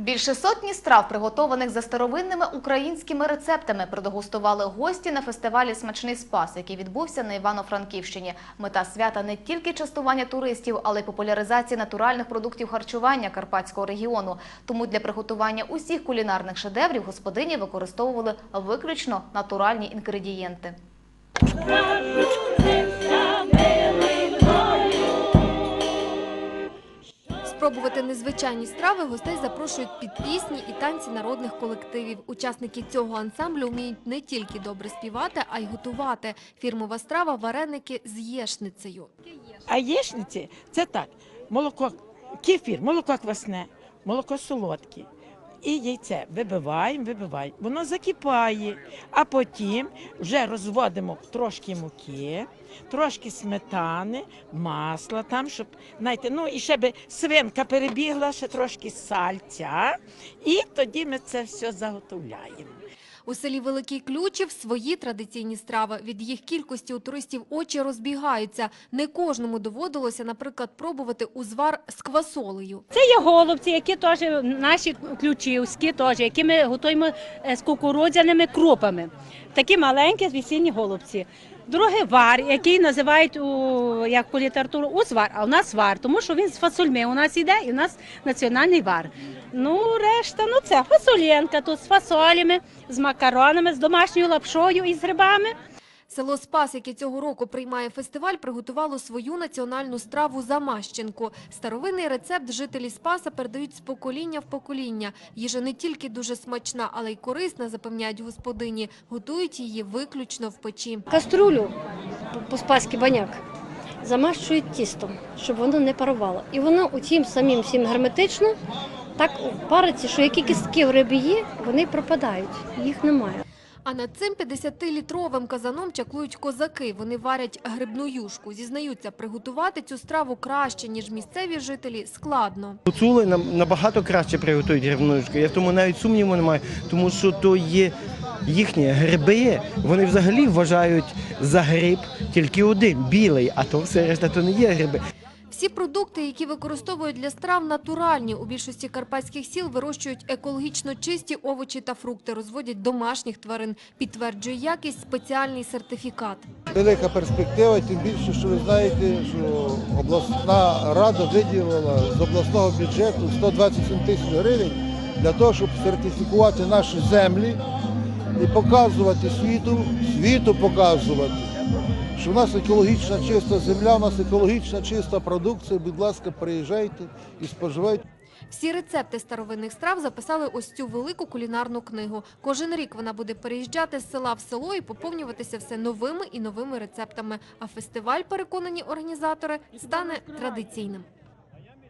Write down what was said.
Більше сотні страв, приготованих за старовинними українськими рецептами, продегустували гості на фестивалі Смачний спас, який відбувся на Івано-Франківщині. Мета свята не тільки частування туристів, але й популяризація натуральних продуктів харчування Карпатського регіону. Тому для приготування усіх кулінарних шедеврів господині використовували виключно натуральні інгредієнти. Незвичайні страви гостей запрошують під пісні і танці народних колективів. Учасники цього ансамблю вміють не тільки добре співати, а й готувати. Фірмова страва вареники з єшницею. А єшниці це так: молоко, кефір, молоко квасне, молоко солодке. І яйце вибиваємо, вибиваємо. Воно закипає, а потім вже розводимо трошки муки, трошки сметани, масла там, щоб знаєте, ну і ще би свинка перебігла, ще трошки сальця, і тоді ми це все заготовляємо. У селі Великий Ключів свої традиційні страви. Від їх кількості у туристів очі розбігаються. Не кожному доводилося, наприклад, пробувати узвар з квасолею. Це є голубці, які теж наші ключівські, теж, які ми готуємо е, з кукурудзяними крупами. Такі маленькі весільні голубці. Другий вар, який називають у, як по літературу узвар, а у нас вар, тому що він з фасольми у нас іде, і у нас національний вар. Ну, решта, ну це фасолєнка тут з фасолями, з макаронами, з домашньою лапшою і з грибами. Село Спас, яке цього року приймає фестиваль, приготувало свою національну страву замащенку. Старовинний рецепт жителі Спаса передають з покоління в покоління. Їжа не тільки дуже смачна, але й корисна, запевняють господині. Готують її виключно в печі. Каструлю по-спаськи баняк замащують тістом, щоб воно не парувало. І воно у тім самим всім герметично так париться, що які кістки в рибі є, вони пропадають, їх немає. А над цим 50-літровим казаном чаклують козаки. Вони варять грибну юшку. Зізнаються, приготувати цю страву краще, ніж місцеві жителі, складно. Гуцули набагато краще приготують грибничку. Я в тому навіть сумніву немає, тому що то є їхні гриби. Вони взагалі вважають за гриб тільки один білий, а то все решта то не є гриби. Всі продукти, які використовують для страв, натуральні. У більшості карпатських сіл вирощують екологічно чисті овочі та фрукти, розводять домашніх тварин. Підтверджує якість спеціальний сертифікат. Велика перспектива, тим більше, що ви знаєте, що обласна рада виділила з обласного бюджету 127 тисяч гривень для того, щоб сертифікувати наші землі і показувати світу, світу показувати, що в нас екологічна чиста земля, у нас екологічна чиста продукція. Будь ласка, приїжджайте і споживайте. Всі рецепти старовинних страв записали ось цю велику кулінарну книгу. Кожен рік вона буде переїжджати з села в село і поповнюватися все новими і новими рецептами. А фестиваль, переконані організатори, стане традиційним.